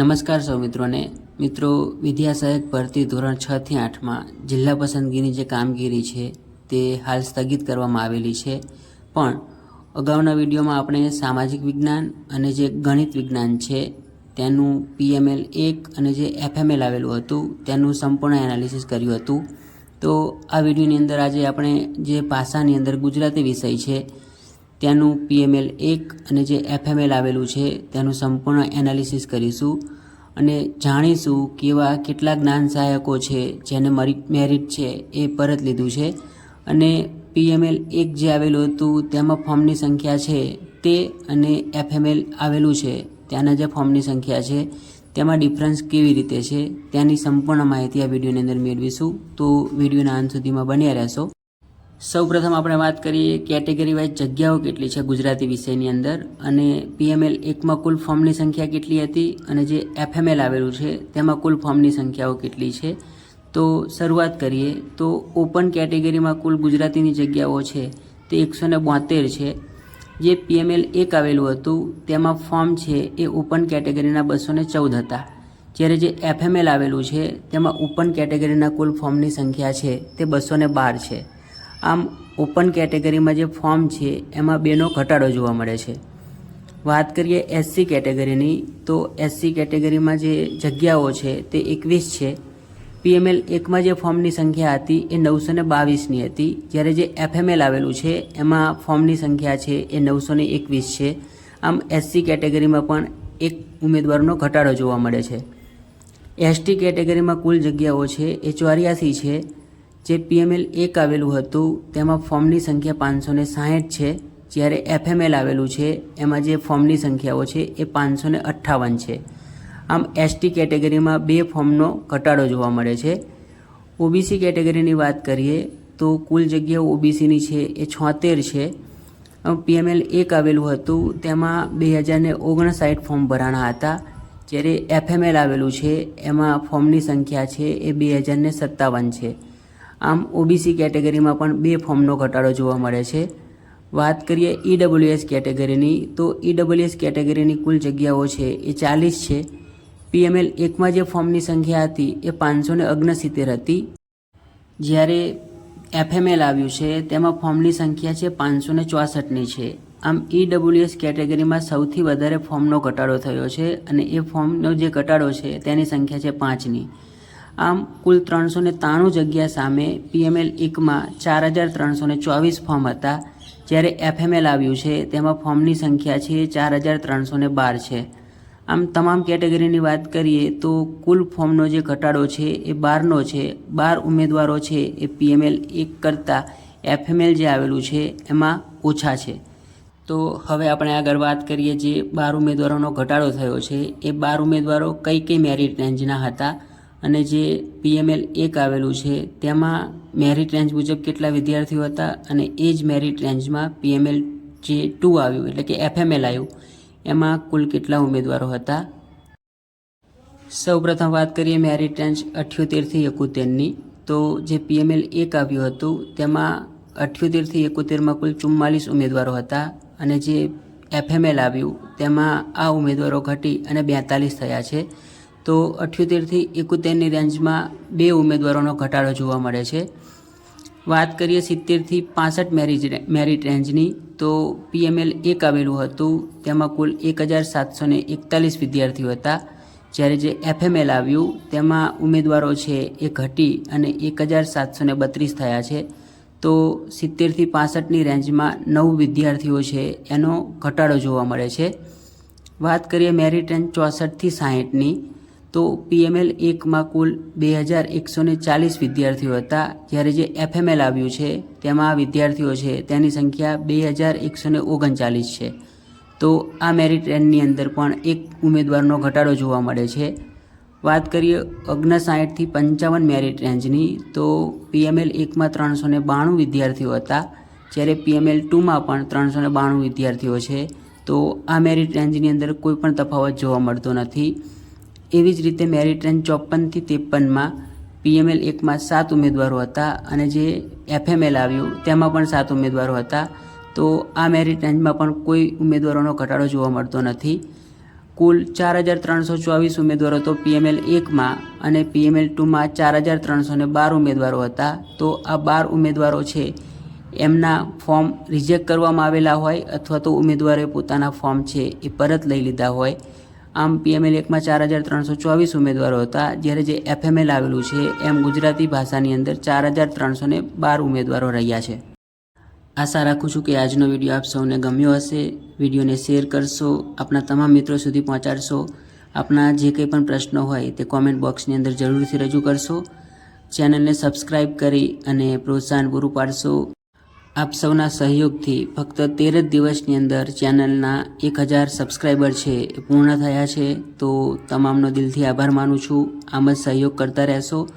નમસ્કાર સૌ મિત્રોને. મિત્રો, વિદ્યા સહાયક ભરતી ધોરણ છ થી આઠમાં જિલ્લા પસંદગીની જે કામગીરી છે, તે હાલ સ્થગિત કરવામાં આવેલી છે. પણ, અગાઉના વિડીયોમાં આપણે સામાજિક વિજ્ઞાન અને જે ગણિત વિજ્ઞાન છે, તેનું પીએમએલ એક અને જે એફએમએલ આવેલું હતું, તેનું સંપૂર્ણ એનાલિસિસ કર્યું હતું. તો, આ વિડીયોની અંદર આજે આપણે જે ભાષાની અંદર ગુજરાતી વિષય છે ત્યાંનું પીએમએલ એક અને જે એફએમએલ આવેલું છે તેનું સંપૂર્ણ એનાલિસિસ કરીશું અને જાણીશું કે એવા કેટલા જ્ઞાન સહાયકો છે, જેને મરી, મેરિટ છે, એ પરત લીધું છે. અને પીએમએલ એક જે આવેલું હતું, તેમાં ફોર્મની સંખ્યા છે તે અને એફએમએલ આવેલું છે, ત્યાંના જે ફોર્મની સંખ્યા છે, તેમાં ડિફરન્સ કેવી રીતે છે તેની સંપૂર્ણ માહિતી આ વિડીયોની અંદર મેળવીશું. તો વિડીયોના અંત સુધીમાં બન્યા રહેશો. સૌપ્રથમ આપણે વાત કરીએ કેટેગરી વાઇઝ જગ્યાઓ કેટલી છે ગુજરાતી વિષયની અંદર અને પીએમએલ એકમાં કુલ ફોર્મની સંખ્યા કેટલી હતી અને જે એફએમએલ આવેલું છે તેમાં કુલ ફોર્મની સંખ્યાઓ કેટલી છે? તો શરૂઆત કરીએ, તો ઓપન કેટેગરીમાં કુલ ગુજરાતીની જગ્યાઓ છે તે એકસો ને બોતેર છે. જે પીએમએલ એક આવેલું હતું તેમાં ફોર્મ છે એ ઓપન કેટેગરીના બસો ચૌદ હતા. જ્યારે જે એફએમએલ આવેલું છે તેમાં ઓપન કેટેગરીના કુલ ફોર્મની સંખ્યા છે તે બસો બાર છે. આમ ઓપન કેટેગરીમાં જે ફોર્મ છે, એમાં બેનો ઘટાડો જોવા મળે છે. વાત કરીએ એસસી કેટેગરીની તો એસસી કેટેગરીમાં જે જગ્યાઓ છે, તે એકવીસ છે. પીએમએલ એકમાં જે ફોર્મની સંખ્યા હતી, એ નવસો ને બાવીસની હતી. જ્યારે જે એફએમએલ આવેલું છે, એમાં ફોર્મની સંખ્યા છે, એ નવસો ને એકવીસ છે. આમ એસસી કેટેગરીમાં પણ એક ઉમેદવારનો ઘટાડો જોવા મળે છે. એસટી કેટેગરીમાં કુલ જગ્યાઓ છે, એ ચોર્યાસી છે. જે પીએમએલ એક આવેલું હતું, તેમાં ફોર્મની સંખ્યા પાંચસો ને સાહીઠ છે. જ્યારે એફએમએલ આવેલું છે, એમાં જે ફોર્મની સંખ્યાઓ છે, એ પાંચસો ને અઠ્ઠાવન છે. આમ એસટી કેટેગરીમાં બે ફોર્મનો ઘટાડો જોવા મળે છે. ઓબીસી કેટેગરીની વાત કરીએ, તો કુલ જગ્યાઓ ઓબીસીની છે, એ છોતેર છે. પીએમએલ એક આવેલું હતું, તેમાં બે હજારને ઓગણસાઠ ફોર્મ ભરાણા હતા. જ્યારે એફએમએલ આવેલું છે, એમાં ફોર્મની સંખ્યા છે, એ બે હજારને સત્તાવન છે. આમ ઓબીસી કેટેગરીમાં પણ બે ફોર્મનો ઘટાડો જોવા મળે છે. વાત કરીએ ઈડબ્લ્યુએસ કેટેગરીની, તો ઈડબ્લ્યુએસ કેટેગરીની કુલ જગ્યાઓ છે એ ચાલીસ છે. પીએમએલ એકમાં જે ફોર્મની સંખ્યા હતી એ પાંચસો ને ઓગણસિત્તેર હતી. જ્યારે એફએમએલ આવ્યું છે, તેમાં ફોર્મની સંખ્યા છે પાંચસો ને ચોસઠની છે. આમ ઈડબ્લ્યુએસ કેટેગરીમાં સૌથી વધારે ફોર્મનો ઘટાડો થયો છે અને એ ફોર્મનો જે ઘટાડો છે તેની સંખ્યા છે પાંચની. આમ કુલ ત્રણસો ને ત્રાણું જગ્યા સામે પીએમએલ એકમાં ચાર હજાર ત્રણસો ને ચોવીસ ફોર્મ હતા. જ્યારે એફએમએલ આવ્યું છે, તેમાં ફોર્મની સંખ્યા છે ચાર હજાર ત્રણસો ને બાર છે. આમ તમામ કેટેગરીની વાત કરીએ તો કુલ ફોર્મનો જે ઘટાડો છે એ બારનો છે, બાર ઉમેદવારો છે એ પીએમએલ એક કરતાં એફએમએલ જે આવેલું છે એમાં ઓછા છે. તો હવે આપણે આગળ વાત કરીએ જે બાર ઉમેદવારોનો ઘટાડો થયો છે, એ બાર ઉમેદવારો કઈ કઈ મેરિટ રેન્જના હતા? અને જે પીએમએલ એક આવેલું છે, તેમાં મેરિટ રેન્જ મુજબ કેટલા વિદ્યાર્થીઓ હતા અને એ જ મેરિટ રેન્જમાં પીએમએલ જે ટુ આવ્યું, એટલે કે એફએમએલ આવ્યું, એમાં કુલ કેટલા ઉમેદવારો હતા? સૌપ્રથમ વાત કરીએ મેરિટ રેન્જ અઠ્યોતેરથી એકોતેરની તો જે પીએમએલ એક આવ્યું હતું, તેમાં અઠ્યોતેરથી એકોતેરમાં કુલ ચુમ્માલીસ ઉમેદવારો હતા અને જે એફએમએલ આવ્યું, તેમાં આ ઉમેદવારો ઘટી અને બેતાલીસ થયા છે. તો અઠ્યોતેરથી એકોતેરની રેન્જમાં બે ઉમેદવારોનો ઘટાડો જોવા મળે છે. વાત કરીએ સિત્તેરથી પાસઠ મેરિજ મેરિટ રેન્જની તો પીએમએલ એક આવેલું હતું. તેમાં કુલ એક હજાર સાતસો ને એકતાલીસ વિદ્યાર્થીઓ હતા. જ્યારે જે એફએમએલ આવ્યું, તેમાં ઉમેદવારો છે એ ઘટી અને એક હજાર સાતસો ને બત્રીસ થયા છે. તો સિત્તેરથી પાસઠની રેન્જમાં નવ વિદ્યાર્થીઓ છે, એનો ઘટાડો જોવા મળે છે. વાત કરીએ મેરિટ રેન્જ ચોસઠથી સાહીઠની તો પીએમએલ એકમાં કુલ બે હજાર એકસોને ચાલીસ વિદ્યાર્થીઓ હતા. જ્યારે જે એફએમએલ આવ્યું છે, તેમાં વિદ્યાર્થીઓ છે, તેની સંખ્યા બે હજાર એકસોને ઓગણચાલીસ છે. તો આ મેરિટ રેન્જની અંદર પણ એક ઉમેદવારનો ઘટાડો જોવા મળે છે. વાત કરીએ ઓગણસાઠથી પંચાવન મેરિટ રેન્જની તો પીએમએલ એકમાં ત્રણસો બાણું વિદ્યાર્થીઓ હતા. જ્યારે પીએમએલ ટુમાં પણ ત્રણસો બાણું વિદ્યાર્થીઓ છે. તો આ મેરિટ રેન્જની અંદર કોઈ પણ તફાવત જોવા મળતો નથી. એવી જ રીતે મેરિટ રેન્જ ચોપનથી ત્રેપનમાં પીએમએલ એકમાં સાત ઉમેદવારો હતા અને જે એફએમએલ આવ્યું તેમાં પણ સાત ઉમેદવારો હતા. તો આ મેરિટ રેન્જમાં પણ કોઈ ઉમેદવારોનો ઘટાડો જોવા મળતો નથી. કુલ ચાર હજાર ત્રણસો ચોવીસ ઉમેદવારો તો પીએમએલ એકમાં અને પીએમએલ ટુમાં ચાર હજાર ત્રણસો બાર ઉમેદવારો હતા. તો આ બાર ઉમેદવારો છે, એમના ફોર્મ રિજેક્ટ કરવામાં આવેલા હોય અથવા તો ઉમેદવારોએ પોતાના ફોર્મ છે એ પરત લઈ લીધા હોય. આમ પીએમએલ એકમાં ચાર હજાર ત્રણસો ચોવીસ ઉમેદવારો હતા, જ્યારે જે એફએમએલ આવેલું છે, એમ ગુજરાતી ભાષાની અંદર ચાર હજાર ત્રણસો બાર ઉમેદવારો રહ્યા છે. આશા રાખું છું કે આજનો વીડિયો આપ સૌને ગમ્યો હશે. વિડીયોને શેર કરશો, આપના તમામ મિત્રો સુધી પહોંચાડશો. આપના જે કંઈ પણ પ્રશ્નો હોય તે કોમેન્ટ બોક્સની અંદર જરૂરથી રજૂ કરશો. ચેનલને સબસ્ક્રાઈબ કરી અને પ્રોત્સાહન પૂરું પાડશો. આપ સૌના સહયોગથી ફક્ત તેર જ દિવસની અંદર ચેનલના એક હજાર સબસ્ક્રાઈબર છે પૂર્ણ થયા છે. તો તમામનો દિલથી આભાર માનું છું. આમ જ સહયોગ કરતા રહેશો.